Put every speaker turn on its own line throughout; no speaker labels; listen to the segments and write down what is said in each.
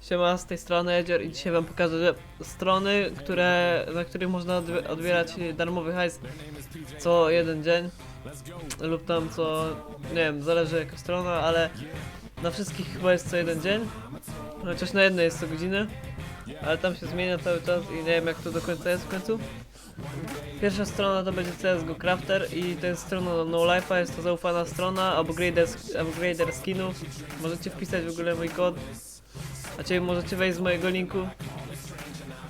Siema, z tej strony Edzior i dzisiaj wam pokażę strony, które, na których można odbi- odbierać darmowy hajs co jeden dzień lub tam co, nie wiem, zależy jaka strona, ale na wszystkich chyba jest co jeden dzień, chociaż na jednej jest co godzinę, ale tam się zmienia cały czas i nie wiem jak to do końca jest w końcu. Pierwsza strona to będzie CSGO Crafter i to jest strona No Life'a, jest to zaufana strona, upgrader, upgrader skinów, możecie wpisać w ogóle mój kod, Znaczy możecie wejść z mojego linku.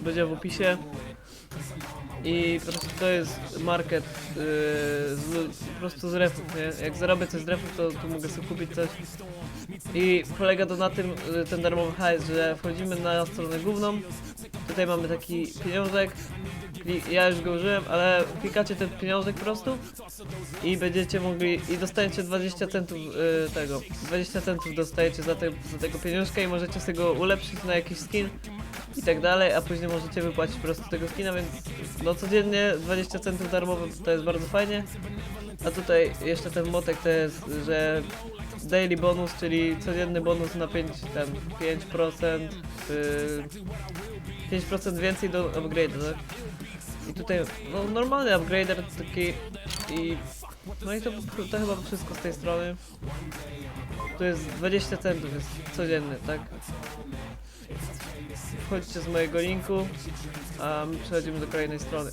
Będzie w opisie. I po prostu to jest market z, lu- po prostu z refów, nie? Jak zarobię coś z refów, to, to mogę sobie kupić coś. I polega to na tym, yy, ten darmowy hajs, że wchodzimy na stronę główną. Tutaj mamy taki pieniążek. Ja już go użyłem, ale klikacie ten pieniążek po prostu i będziecie mogli i dostajecie 20 centów y, tego 20 centów dostajecie za, te, za tego pieniążka i możecie sobie go ulepszyć na jakiś skin i tak dalej, a później możecie wypłacić po prostu tego skina, więc no codziennie 20 centów darmowe to jest bardzo fajnie. A tutaj jeszcze ten motek to jest, że daily bonus, czyli codzienny bonus na 5 tam 5% y, 5% więcej do upgrade'u, tak? I tutaj no, normalny upgrader taki i no i to, to chyba wszystko z tej strony. Tu jest 20 centów, jest codzienny, tak? Wchodźcie z mojego linku, a my przechodzimy do kolejnej strony.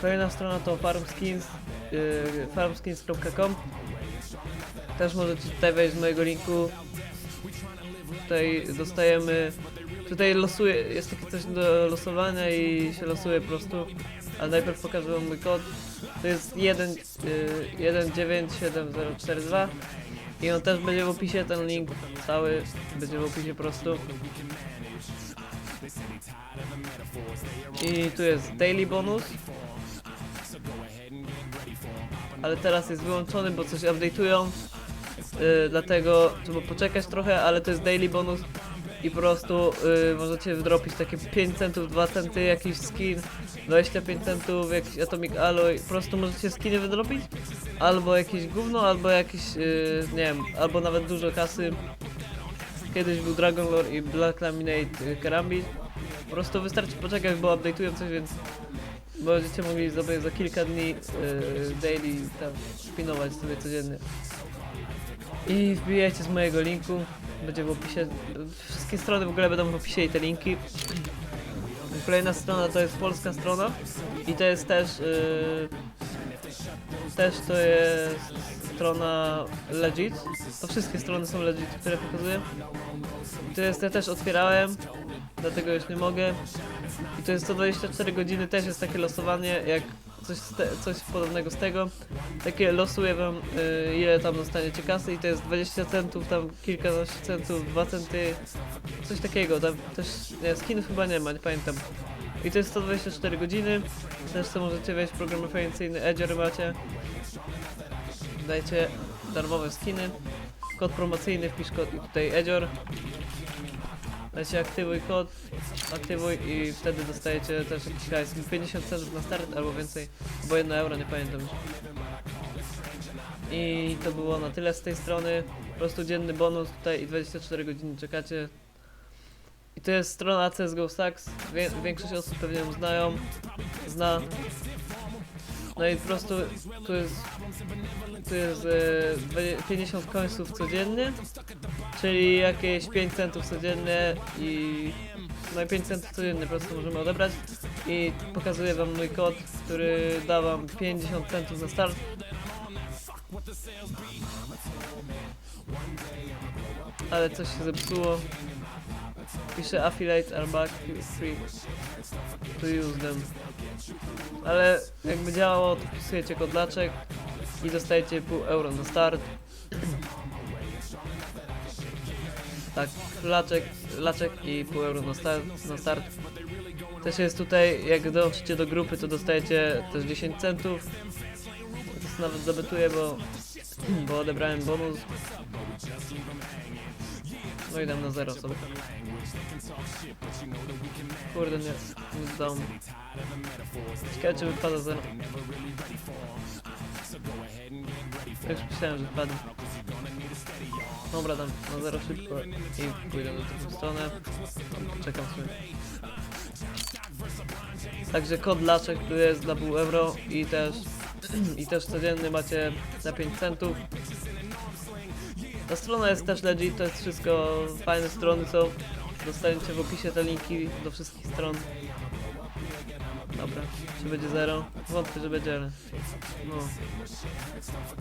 Kolejna strona to farmskins, yy, farmskins.com Też możecie tutaj wejść z mojego linku. Tutaj dostajemy Tutaj losuje, jest takie coś do losowania i się losuje po prostu. Ale najpierw pokażę wam mój kod. To jest 1, y, 197042 i on też będzie w opisie, ten link cały będzie w opisie po prostu. I tu jest daily bonus. Ale teraz jest wyłączony, bo coś update'ują. Yy, dlatego trzeba poczekać trochę, ale to jest daily bonus i po prostu y, możecie wydropić takie 5 centów, 2 centy, jakiś skin, 25 centów, jakiś Atomic Alloy, po prostu możecie skiny wydropić, albo jakieś gówno, albo jakiś, y, nie wiem, albo nawet dużo kasy. Kiedyś był Dragon Lore i Black Laminate y, Karambit. Po prostu wystarczy poczekać, bo update'ują coś, więc będziecie mogli sobie za kilka dni y, daily tam spinować sobie codziennie. I wbijajcie z mojego linku, będzie w opisie. Wszystkie strony w ogóle będą w opisie i te linki. Kolejna strona to jest polska strona i to jest też yy, też to jest strona legit. To wszystkie strony są legit, które pokazuję. I to jest, ja też otwierałem, dlatego już nie mogę. I to jest 124 godziny, też jest takie losowanie, jak coś, coś podobnego z tego. Takie losuję wam, y, ile tam dostaniecie kasy i to jest 20 centów, tam kilkanaście centów, 2 centy, coś takiego. Tam też, nie, skinów chyba nie ma, nie pamiętam. I to jest 124 godziny, też co możecie wejść program referencyjny, Edgery macie. Dajcie darmowe skiny. Kod promocyjny, wpisz kod i tutaj Edzior. Dajcie aktywuj kod, aktywuj i wtedy dostajecie też jakiś hajs. 50 centów na start albo więcej, bo 1 euro, nie pamiętam już. I to było na tyle z tej strony. Po prostu dzienny bonus tutaj i 24 godziny czekacie. I to jest strona CSGO Stacks. Wie, większość osób pewnie ją znają, zna. No i po prostu tu jest, tu jest e, dwie- 50 końców codziennie, czyli jakieś 5 centów codziennie i no i 5 centów codziennie po prostu możemy odebrać i pokazuję wam mój kod, który da wam 50 centów na start. Ale coś się zepsuło. Pisze affiliate are back free to use them. Ale jakby działało, to wpisujecie kodlaczek i dostajecie pół euro na start. Tak, laczek, laczek i pół euro na start, na start. Też jest tutaj, jak dołączycie do grupy, to dostajecie też 10 centów. To nawet zabetuję, bo, bo odebrałem bonus. No dam na zero sobie. Kurde, nie, nie zdał mi. Ciekawe, czy wypada zero. Już myślałem, że wypadł. Dobra, dam na zero szybko i pójdę na drugą stronę. Czekam sobie. Także kod laczek tu jest dla pół euro i też i też codzienny macie na 5 centów. Ta strona jest też legit, to jest wszystko fajne strony są. Dostaniecie w opisie te linki do wszystkich stron. Dobra, czy będzie zero? Wątpię, że będzie, ale... No.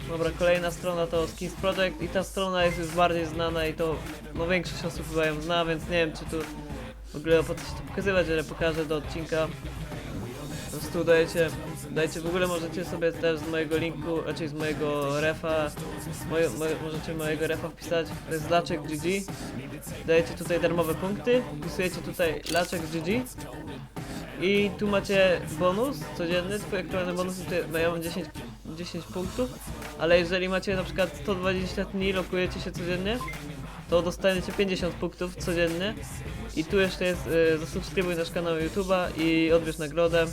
Dobra, kolejna strona to Skins Project i ta strona jest już bardziej znana i to... No większość osób chyba ją zna, więc nie wiem czy tu... W ogóle co się to pokazywać, ale pokażę do odcinka. Po prostu dajecie, dajcie, w ogóle możecie sobie też z mojego linku, raczej z mojego refa, możecie mojego refa wpisać, laczek GG. Dajecie tutaj darmowe punkty, wpisujecie tutaj laczek GG. I tu macie bonus codzienny, twoje aktualne bonusy mają 10, 10 punktów, ale jeżeli macie na przykład 120 dni, lokujecie się codziennie, to dostaniecie 50 punktów codziennie. I tu jeszcze jest, y, zasubskrybuj nasz kanał YouTube'a i odbierz nagrodę.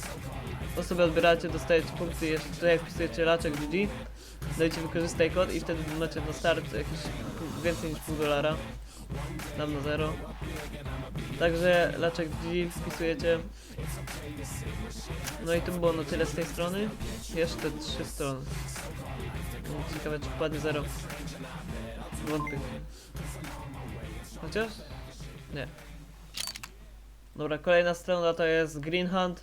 To sobie odbieracie, dostajecie punkty, jeszcze tutaj wpisujecie laczek GG, dajcie wykorzystaj kod i wtedy macie na start jakieś więcej niż pół dolara. Dam na zero. Także laczek GG wpisujecie. No i to by było na tyle z tej strony. Jeszcze trzy strony. Ciekawe czy wpadnie zero. Wątpię. Chociaż? Nie. Dobra, kolejna strona to jest Green Hunt.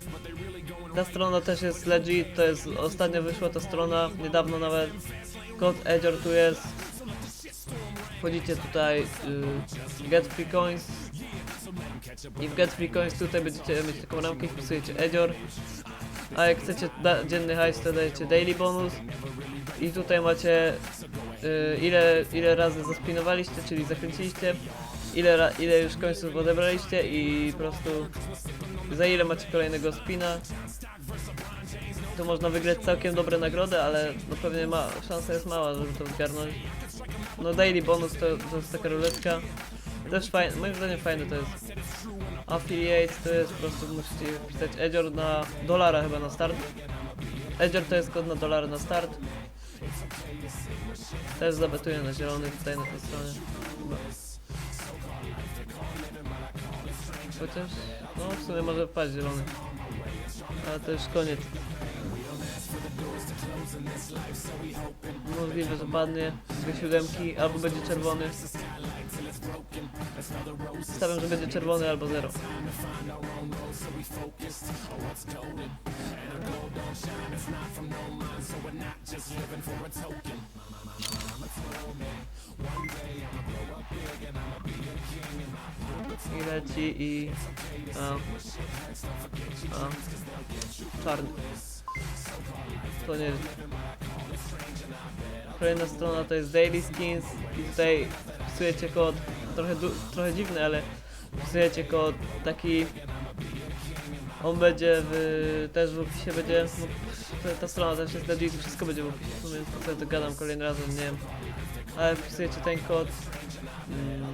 Ta strona też jest legit, to jest ostatnio wyszła ta strona, niedawno nawet. Kod Edior tu jest. Wchodzicie tutaj y, Get Free Coins. I w Get Free Coins tutaj będziecie mieć taką ramkę i wpisujecie Edior. A jak chcecie dzienny hajs to dajecie Daily Bonus. I tutaj macie y, ile, ile razy zaspinowaliście, czyli zakręciliście, ile, ile już końców odebraliście i po prostu za ile macie kolejnego spina. To można wygrać całkiem dobre nagrody, ale no pewnie ma, szansa jest mała, żeby to zgarnąć. No daily bonus to, to jest taka ruletka. Też fajne, moim zdaniem fajne to jest. Affiliate to jest po prostu musicie wpisać Edior na dolara chyba na start. Edior to jest kod na dolara na start. Też zabetuję na zielony tutaj na tej stronie. Chyba. Chociaż, no w sumie może wpaść zielony. Ale to już koniec. Możliwe, że padnie dwie siódemki, albo będzie czerwony. Stawiam, że będzie czerwony albo zero. I leci i... A. A. Czarny. To nie Kolejna strona to jest Daily Skins i tutaj wpisujecie kod, trochę, trochę dziwny, ale wpisujecie kod taki on będzie w, też w opisie będzie, no, ta, strona też jest legit, wszystko będzie w opisie, w sumie to gadam kolejny raz, nie wiem, ale wpisujecie ten kod mm,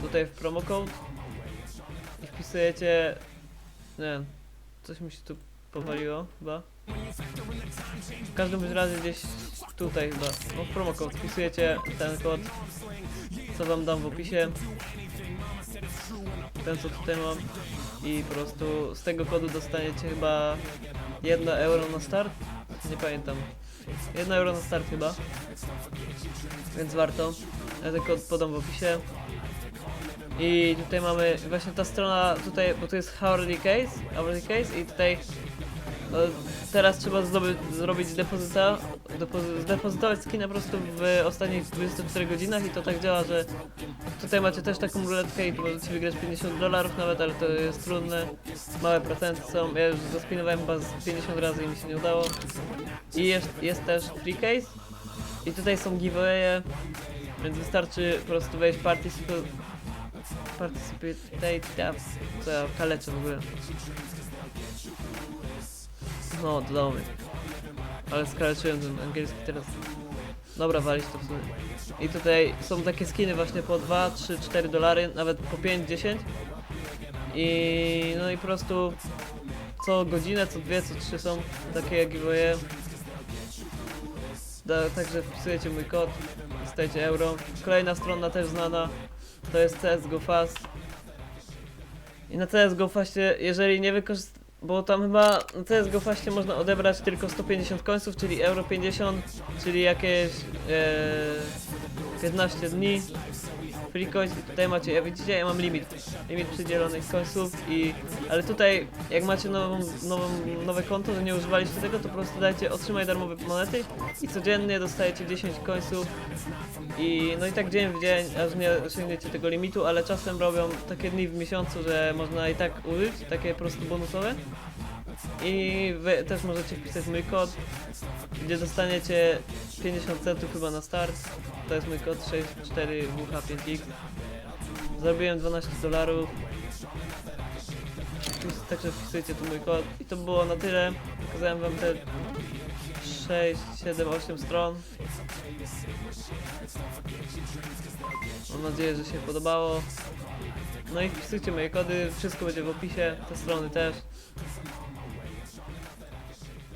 tutaj w promo code i wpisujecie, nie wiem, coś mi się tu powaliło chyba. W każdym razie gdzieś tutaj chyba, no w promo code. Wpisujecie ten kod, co wam dam w opisie, ten co tutaj mam. I po prostu z tego kodu dostaniecie chyba 1 euro na start, nie pamiętam, 1 euro na start chyba, więc warto, ja ten kod podam w opisie. I tutaj mamy właśnie ta strona tutaj, bo tu jest Hourly Case, Hourly Case i tutaj no, teraz trzeba zdobyć, zrobić depozyta, depozy, zdepozytować skina po prostu w ostatnich 24 godzinach i to tak działa, że tutaj macie też taką ruletkę i tu możecie wygrać 50 dolarów nawet, ale to jest trudne, małe procenty są, ja już zaspinowałem chyba z 50 razy i mi się nie udało. I jest, jest też free case. I tutaj są giveawaye, więc wystarczy po prostu wejść participate, participate co ja kaleczę w ogóle. No, domy. Ale skaleczyłem ten angielski teraz. Dobra, walić to w sumie. I tutaj są takie skiny właśnie po 2, 3, 4 dolary, nawet po 5, 10. I no i po prostu co godzinę, co dwie, co trzy są takie giveawaye. Da, także wpisujecie mój kod. dostajecie euro. Kolejna strona też znana, to jest CSGO Fast. I na CSGO Fastie, jeżeli nie wykorzyst... Bo tam chyba na CSGO Fastie można odebrać tylko 150 końców, czyli euro 50, czyli jakieś e, 15 dni. Free tutaj macie, jak widzicie, ja mam limit, limit przydzielonych końców i... Ale tutaj, jak macie nową, nową, nowe konto, że nie używaliście tego, to po prostu dajcie otrzymaj darmowe monety i codziennie dostajecie 10 końców i no i tak dzień w dzień, aż nie osiągniecie tego limitu, ale czasem robią takie dni w miesiącu, że można i tak użyć, takie po prostu bonusowe. I wy też możecie wpisać mój kod, gdzie dostaniecie 50 centów chyba na start. To jest mój kod 64WH5X. Zrobiłem 12 dolarów. Także wpisujcie tu mój kod. I to było na tyle. Pokazałem wam te 6, 7, 8 stron. Mam nadzieję, że się podobało. No i wpisujcie moje kody, wszystko będzie w opisie, te strony też.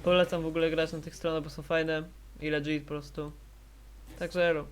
Polecam w ogóle grać na tych stronach, bo są fajne i legit po prostu. Także ero.